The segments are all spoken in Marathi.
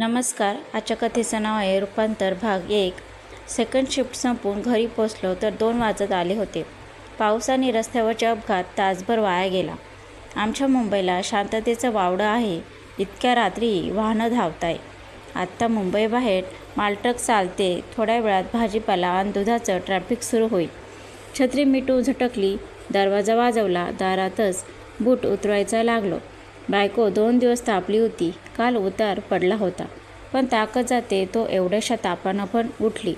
नमस्कार. आजच्या कथेचं नाव आहे रूपांतर भाग एक. सेकंड शिफ्ट संपून घरी पोचलो तर दोन वाजत आले होते. पाऊस आणि रस्त्यावरचे अपघात तासभर वाया गेला. आमच्या मुंबईला शांततेचं वावडं आहे. इतक्या रात्री वाहनं धावताय. आत्ता मुंबईबाहेर मालट्रक चालते. थोड्या वेळात भाजीपाला आणि दुधाचं ट्रॅफिक सुरू होईल. छत्री मिटू झटकली. दरवाजा वाजवला. दारातच बूट उतरवायचा लागलो. बायको दोन दिवस तापली होती. काल उतार पडला होता. पण ताकद जाते तो एवढ्याशा तापानं पण उठली.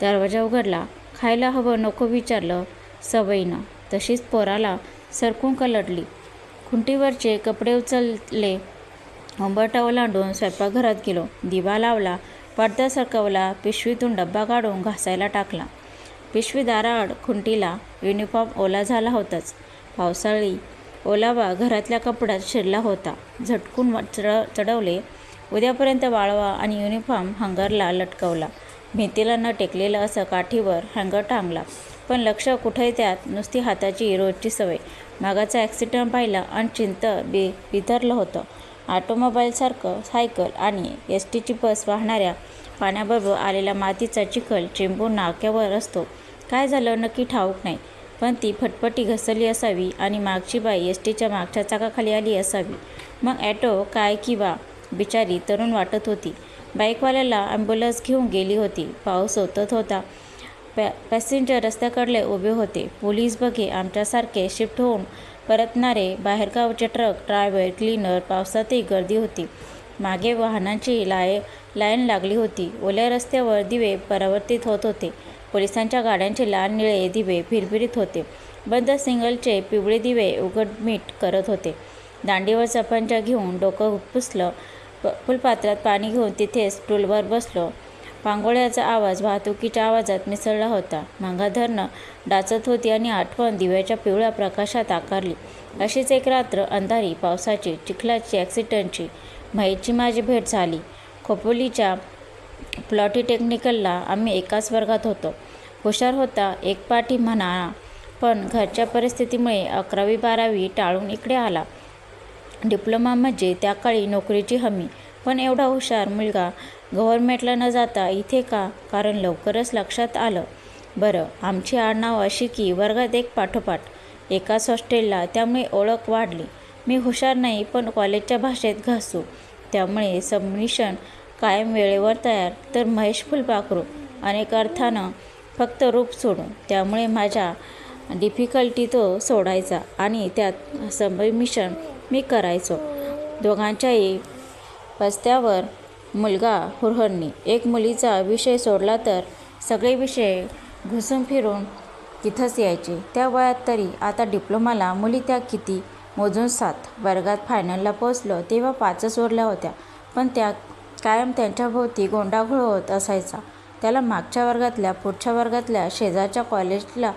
दरवाजा उघडला. खायला हवं नको विचारलं सवयीनं. तशीच पोराला सरकून कलटली. खुंटीवरचे कपडे उचलले. उंबरटा ओलांडून स्वयंपाकघरात गेलो. दिवा लावला. पडदा सरकवला. पिशवीतून डब्बा काढून घासायला टाकला. पिशवी दाराआड खुंटीला युनिफॉर्म ओला झाला होताच. पावसाळी ओलावा घरातल्या कपड्यात शिरला होता. झटकून चढ चढवले. उद्यापर्यंत वाळवा आणि युनिफॉर्म हंगरला लटकवला. भिंतीला न टेकलेलं असं काठीवर हँगर टांगला. पण लक्ष कुठे त्यात? नुसती हाताची रोजची सवय. मागाचा ॲक्सिडेंट पाहिला आणि चिंत बि बिथरलं होतं. ऑटोमोबाईलसारखं सायकल आणि एस टीची बस वाहणाऱ्या पाण्याबरोबर आलेला मातीचा चिखल चिंबून नाक्यावर असतो. काय झालं? नक्की ठाऊक नाही. पण ती फटफटी घसरली असावी आणि मागची बाई एस टीच्या मागच्या चाकाखाली आली असावी. मग ॲटो काय किंवा बिचारी तरुण वाटत होती. बाईकवाल्याला ॲम्ब्युलन्स घेऊन गेली होती. पाऊस ओतत होता. पॅ पॅसेंजर रस्त्याकडले उभे होते. पोलीस बघे आमच्यासारखे शिफ्ट होऊन परतणारे बाहेरगावचे ट्रक ड्रायव्हर क्लीनर पावसातही गर्दी होती. मागे वाहनांची लाय लाईन लागली होती. ओल्या रस्त्यावर दिवे परावर्तित होत होते. पोलिसांच्या गाड्यांचे लाल निळे दिवे फिरफिरीत होते. बंद सिंगलचे पिवळे दिवे उघडमीट करत होते. दांडीवर चपंचा घेऊन डोकं पुसलं प फुलपात्रात पाणी घेऊन तिथे स्टूलवर बसलो. पांगोळ्याचा आवाज वाहतुकीच्या आवाजात मिसळला होता. मांगाधरनं डाचत होती आणि आठवण दिव्याच्या पिवळ्या प्रकाशात आकारली. अशीच एक रात्र अंधारी पावसाची चिखलाची ॲक्सिडेंटची माईची माझी भेट झाली. खोपोलीच्या प्लॉटी टेक्निकलला आम्ही एकाच वर्गात होतो. हुशार होता एक पाठी म्हणा पण घरच्या परिस्थितीमुळे अकरावी बारावी टाळून इकडे आला. डिप्लोमा म्हणजे त्या काळी नोकरीची हमी पण एवढा हुशार मुलगा गव्हर्मेंटला न जाता इथे का? कारण लवकरच लक्षात आलं. बरं आमची आडनाव अशी की वर्गात एक पाठोपाठ. एकाच हॉस्टेलला त्यामुळे ओळख वाढली. मी हुशार नाही पण कॉलेजच्या भाषेत घासू. त्यामुळे सबमिशन कायम वेळेवर तयार. तर महेश फुलपाखरू अनेक अर्थानं फक्त रूप सोडून. त्यामुळे माझ्या डिफिकल्टी तो सोडायचा आणि त्यात सबमिशन मी करायचो. दोघांच्याही पस्त्यावर मुलगा हुरहरणी. एक मुलीचा विषय सोडला तर सगळे विषय घुसून फिरून तिथंच यायचे. त्या वयात तरी आता डिप्लोमाला मुली त्या किती मोजून सात वर्गात फायनलला पोचलो तेव्हा पाचच उरल्या होत्या. पण त्या कायम त्यांच्याभोवती गोंडाघोळ होत असायचा. त्याला मागच्या वर्गातल्या पुढच्या वर्गातल्या शेजारच्या कॉलेजला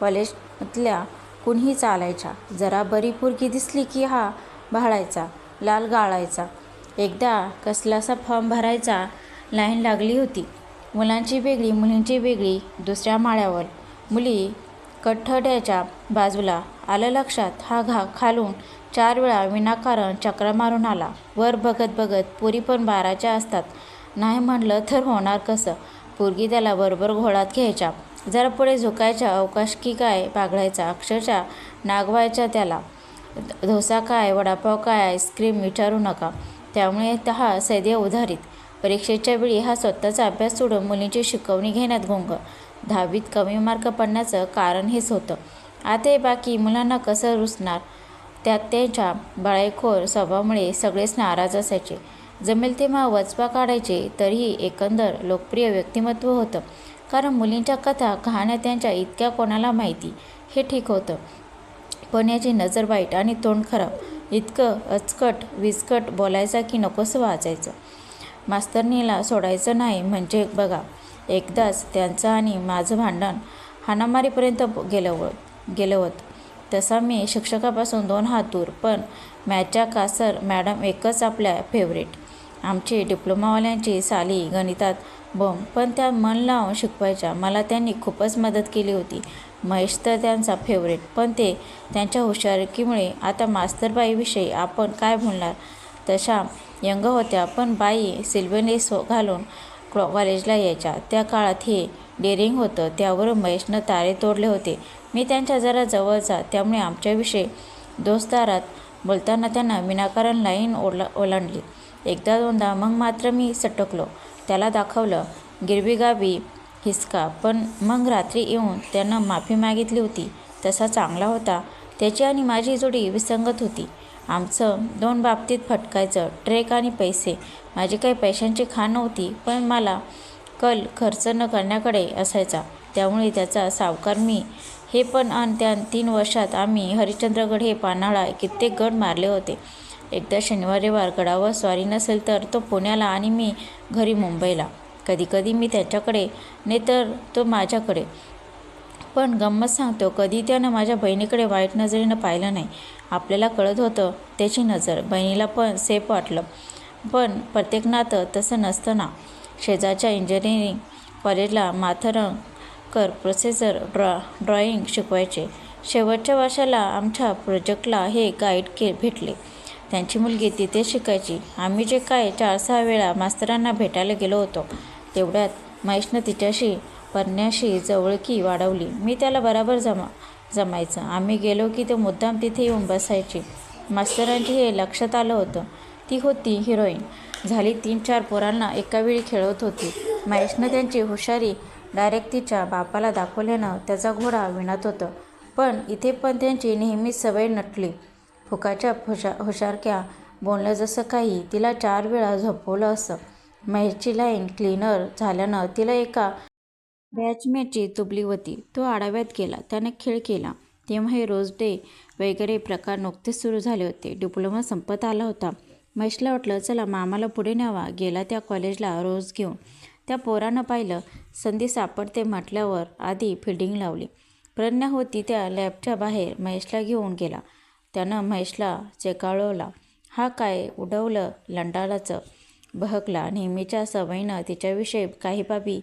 कॉलेजमधल्या कुणीही चालायच्या. जरा बरी पुरगी दिसली की हा भाळायचा लाल गाळायचा. एकदा कसलासा फॉर्म भरायचा लाईन लागली होती. मुलांची वेगळी मुलींची वेगळी दुसऱ्या माळ्यावर. मुली कठड्याच्या बाजूला आलं लक्षात हा घा खालून चार वेळा विनाकारण चक्र मारून आला. वर बघत बघत पुरी पण बाराच्या असतात. नाही म्हणलं तर होणार कसं? पोरगी त्याला बरोबर घोळात घ्यायच्या. जरा पुढे झुकायच्या अवकाश की काय? पागळायचा. अक्षरशः नागवायच्या त्याला. धोसा काय? वडापाव काय? आईस्क्रीम विचारू नका. त्यामुळे हा सैद्य उधारीत. परीक्षेच्या वेळी हा स्वतःचा अभ्यास सोडून मुलींची शिकवणी घेण्यात गुंग. दहावीत कमी मार्क पडण्याचं कारण हेच होतं. आता बाकी मुलांना कसं रुसणार? त्यात त्यांच्या बाळेखोर स्वभावामुळे सगळेच नाराज असायचे. जमेल तेव्हा वचपा काढायचे तरीही एकंदर लोकप्रिय व्यक्तिमत्व होतं. कारण मुलींच्या कथा कहाण्या त्यांच्या इतक्या कोणाला माहिती? हे ठीक होतं. पण याची नजर वाईट आणि तोंड खराब. इतकं अचकट विस्कट बोलायचा की नकोसं वाचायचं. मास्तरनीला सोडायचं नाही म्हणजे बघा एकदाच त्यांचं आणि माझं भांडण हाणामारीपर्यंत गेलं व गेलं होतं तसा मी शिक्षकापासून दोन हात दूर पण मॅच्या कासर मॅडम एकच आपल्या फेवरेट. आमचे डिप्लोमावाल्यांची साली गणितात बम पण त्या मन लावून शिकवायच्या. मला त्यांनी खूपच मदत केली होती. महेश तर त्यांचा फेवरेट पण ते त्यांच्या हुशारकीमुळे आता मास्तरबाईविषयी आपण काय बोलणार? तशा यंग होत्या पण बाई सिल्वेनेस घालून क्लॉ कॉलेजला यायच्या. त्या काळात हे डेअरिंग होतं त्यावरून महेशनं तारे तोडले होते. मी त्यांच्या जरा जवळचा त्यामुळे आमच्याविषयी दोस्तारात बोलताना त्यांना विनाकारण लाईन ओला ओलांडली. एकदा दोनदा मग मात्र मी सटकलो. त्याला दाखवलं गिरबीगाबी हिसका. पण मग रात्री येऊन त्यानं माफी मागितली होती. तसा चांगला होता. त्याची आणि माझी जोडी विसंगत होती. आमचं दोन बाबतीत फटकायचं ट्रेक आणि पैसे. माझी काही पैशांची खाण नव्हती पण मला कल खर्च न करण्याकडे असायचा. त्यामुळे त्याचा सावकार मी. हे पण अन त्या तीन वर्षात आम्ही हरिश्चंद्रगड हे पानाळा कित्येक गड मारले होते. एकदा शनिवार वारकडावर गडावर स्वारी नसेल तर तो पुण्याला आणि मी घरी मुंबईला. कधीकधी मी त्याच्याकडे नाही तर तो माझ्याकडे. पण गंमत सांगतो कधी त्यानं माझ्या बहिणीकडे वाईट नजरेनं पाहिलं नाही. आपल्याला कळत होतं त्याची नजर. बहिणीला पण सेफ वाटलं. पण प्रत्येक नातं तसं नसतं ना. शेजारच्या इंजिनिअरिंग कॉलेजला माथरंकर प्रोसेसर ड्रॉ ड्रॉइंग शिकवायचे. शेवटच्या वर्षाला आमच्या प्रोजेक्टला हे गाईड के भेटले. त्यांची मुलगी तिथे शिकायची. आम्ही जे काय चार सहा वेळा मास्तरांना भेटायला गेलो होतो. तेवढ्यात महेशनं तिच्याशी परण्याशी जवळकी वाढवली. मी त्याला बराबर जमा जमायचं. आम्ही गेलो की तो मुद्दाम तिथे येऊन बसायची. मास्तरांची हे लक्षात आलं होतं. ती होती हिरोईन. झाली तीन चार पोरांना एकावेळी खेळवत होती. महेशनं त्यांची हुशारी डायरेक्ट तिच्या बापाला दाखवल्यानं त्याचा घोडा विणत होतं. पण इथे पण त्यांची नेहमीच सवय नटली. फुकाच्या हुशा हुशारक्या बोललं जसं काही तिला चार वेळा झोपवलं असं. महेशची लाईन क्लीनर झाल्यानं तिला एका बॅचमेटची तुबली होती. तो आढाव्यात गेला त्याने खेळ केला. तेव्हा हे रोज डे वगैरे प्रकार नुकतेच सुरू झाले होते. डिप्लोमा संपत आला होता. महेशला वाटलं चला मामाला पुढे न्यावा. गेला त्या कॉलेजला रोज घेऊन. त्या पोरानं पाहिलं संधी सापडते म्हटल्यावर आधी फिल्डिंग लावली. प्रज्ञा होती त्या लॅबच्या बाहेर. महेशला घेऊन गेला. त्यानं महेशला चेकाळवला. हा काय उडवलं लंडालाचं? बहकला. नेहमीच्या सवयीनं तिच्याविषयी काही बाबी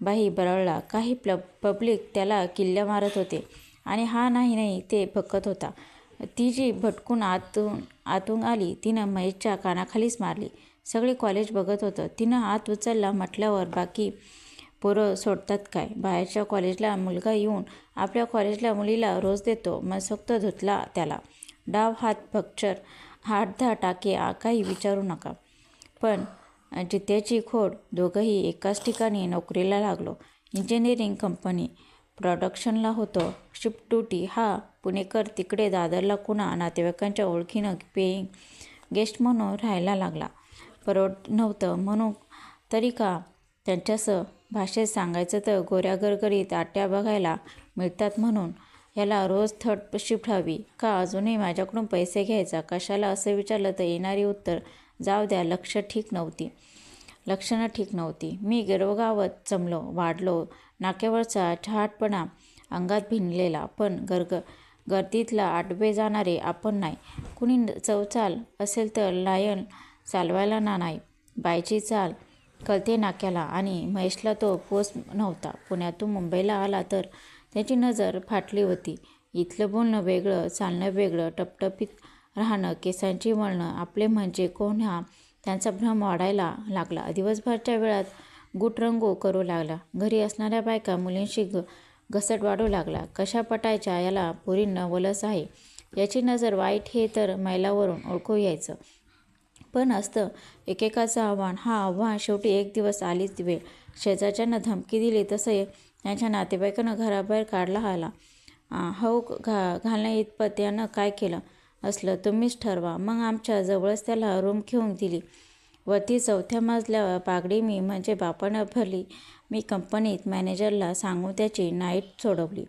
बाही बरळला. काही प्ल पब्लिक त्याला किल्ल्या मारत होते. आणि हा नाही नाही ते भकत होता. ती जी भटकून आतून आतून आली तिनं महेशच्या कानाखालीच मारली. सगळे कॉलेज बघत होतं. तिनं हात उचलला म्हटल्यावर बाकी पोरं सोडतात काय? बाहेरच्या कॉलेजला मुलगा येऊन आपल्या कॉलेजला मुलीला रोज देतो. मनसोक्त धुतला त्याला. डाव हात भक्चर हातधा टाके काही विचारू नका. पण जित्याची खोड दोघंही एकाच ठिकाणी नोकरीला लागलो. इंजिनिअरिंग कंपनी प्रॉडक्शनला होतो. शिफ्ट ड्युटी हा पुणेकर तिकडे दादरला कुणा नातेवाईकांच्या ओळखीनं पेईंग गेस्ट म्हणून राहायला लागला. परवड नव्हतं म्हणून तरी का त्यांच्यासह भाषेत सांगायचं तर गोऱ्या गरगरीत आट्या बघायला मिळतात म्हणून ह्याला रोज थर्ड शिफ्ट हवी. का अजूनही माझ्याकडून पैसे घ्यायचा? कशाला असं विचारलं तर येणारी उत्तर जाऊ द्या लक्ष ठीक नव्हती. लक्षणं ठीक नव्हती. मी गिरवगावत जमलो वाढलो. नाक्यावरचा छाटपणा अंगात भिनलेला. पण गर्ग गर्दीतला आडवे जाणारे आपण नाही. कुणी चवचाल असेल तर लायन चालवायला ना नाही. बायची चाल कळते नाक्याला. आणि महेशला तो पोस नव्हता. पुण्यातून मुंबईला आला तर त्याची नजर फाटली होती. इथलं बोलणं वेगळं चालणं वेगळं टपटपीत राहणं केसांची वळणं आपले म्हणजे कोण हा त्यांचा भ्रम वाढायला लागला. दिवसभरच्या वेळात गुटरंगो करू लागला. घरी असणाऱ्या बायका मुलींशी ग घसट वाढू लागला. कशा पटायच्या याला पुरींना वलस आहे. याची नजर वाईट हे तर मैलावरून ओळखू यायचं. पण असतं. एकेकाचं आव्हान. हा आव्हान शेवटी एक दिवस आलीच वेळ. शेजारच्यांना धमकी दिली तसं त्यांच्या नातेवाईकानं घराबाहेर काढला आला. हो घा घालण्या इतपत यानं काय केलं असलं तुम्हीच ठरवा. मग आमच्या जवळच त्याला रूम घेऊन दिली. वरती चौथ्या मजल्यावर पागडी मी म्हणजे बापानं भरली. मी कंपनीत मॅनेजरला सांगून त्याची नाईट सोडवली.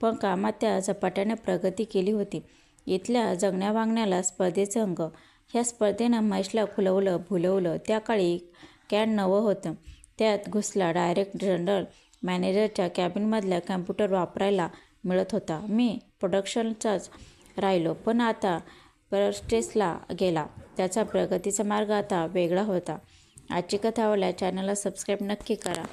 पण कामात त्या झपाट्याने प्रगती केली होती. इथल्या जगण्या वागण्याला स्पर्धेचं अंग. ह्या स्पर्धेनं महेशला खुलवलं भुलवलं. त्या काळी कॅन नवं होतं. त्यात घुसला डायरेक्ट जनरल. मॅनेजरच्या कॅबिनमधल्या कॅम्प्युटर वापरायला मिळत होता. मी प्रोडक्शनचाच राहिलो पण आता परस्टेसला गेला. त्याचा प्रगतीचा मार्ग आता वेगळा होता. आजची कथा आवडल्या चॅनलला सबस्क्राईब नक्की करा.